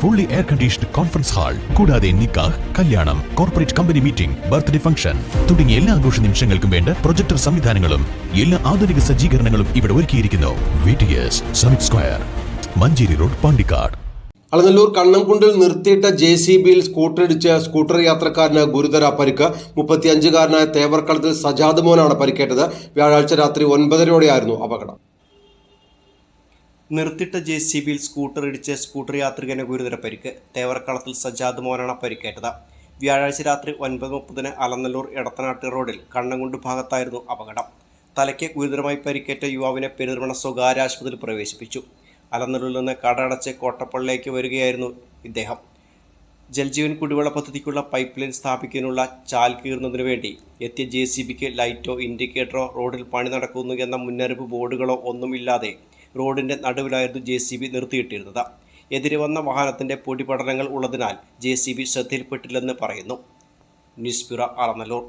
Fully air conditioned conference hall കൂടാതെ നിക്കാഹ് കല്യാണം corporate company meeting birthday function തുടങ്ങിയ എല്ലാ ആഘോഷ നിമിഷങ്ങൾക്കും വേണ്ട പ്രൊജക്ടർ സംവിധാനങ്ങളും എല്ലാ ആധുനിക സജ്ജീകരണങ്ങളും ഇവിടെ ഒരുക്കിയിരിക്കുന്നു. Square Manjeri road Pandikkad. അളനല്ലൂർ കണ്ണംകുണ്ടിൽ നിർത്തിയിട്ട ജെ സി ബിയിൽ സ്കൂട്ടറിടിച്ച് സ്കൂട്ടർ യാത്രക്കാരന് ഗുരുതര പരിക്ക്. മുപ്പത്തിയഞ്ചുകാരനായ തേവർക്കളത്തിൽ സജാദ് മോനാണ് പരിക്കേറ്റത്. വ്യാഴാഴ്ച രാത്രി ഒൻപതരയോടെയായിരുന്നു അപകടം. നിർത്തിട്ട ജെ സി ബിയിൽ സ്കൂട്ടർ ഇടിച്ച് സ്കൂട്ടർ യാത്രികന് ഗുരുതര പരിക്ക്. തേവർക്കളത്തിൽ സജാദ് മോനാണ് പരിക്കേറ്റത്. വ്യാഴാഴ്ച രാത്രി ഒൻപത് മുപ്പതിന് അലനല്ലൂർ എടത്തനാട്ട് റോഡിൽ കണ്ണങ്കുണ്ട് ഭാഗത്തായിരുന്നു അപകടം. തലയ്ക്ക് ഗുരുതരമായി പരിക്കേറ്റ യുവാവിനെ പെരുന്തൽമണ്ണ സ്വകാര്യ ആശുപത്രിയിൽ പ്രവേശിപ്പിച്ചു. അലനല്ലൂരിൽ നിന്ന് കടടച്ച് കോട്ടപ്പള്ളിലേക്ക് വരികയായിരുന്നു ഇദ്ദേഹം. ജൽജീവൻ കുടിവെള്ള പദ്ധതിക്കുള്ള പൈപ്പ് ലൈൻ സ്ഥാപിക്കുന്നതിനുള്ള ചാൽ കീറുന്നതിനു വേണ്ടി എത്തിയ ജെ സി ബിക്ക് ലൈറ്റോ ഇൻഡിക്കേറ്ററോ റോഡിൽ പണി നടക്കുന്നു എന്ന മുന്നറിയിപ്പ് ബോർഡുകളോ ഒന്നുമില്ലാതെ റോഡിന്റെ നടുവിലായിരുന്നു ജെ സി ബി നിർത്തിയിട്ടിരുന്നത്. എതിരെ വന്ന വാഹനത്തിന്റെ പൊടിപടലങ്ങൾ ഉള്ളതിനാൽ ജെ സി ബി ശ്രദ്ധയിൽപ്പെട്ടില്ലെന്ന് പറയുന്നു. News bureau അറന്നല്ലൂർ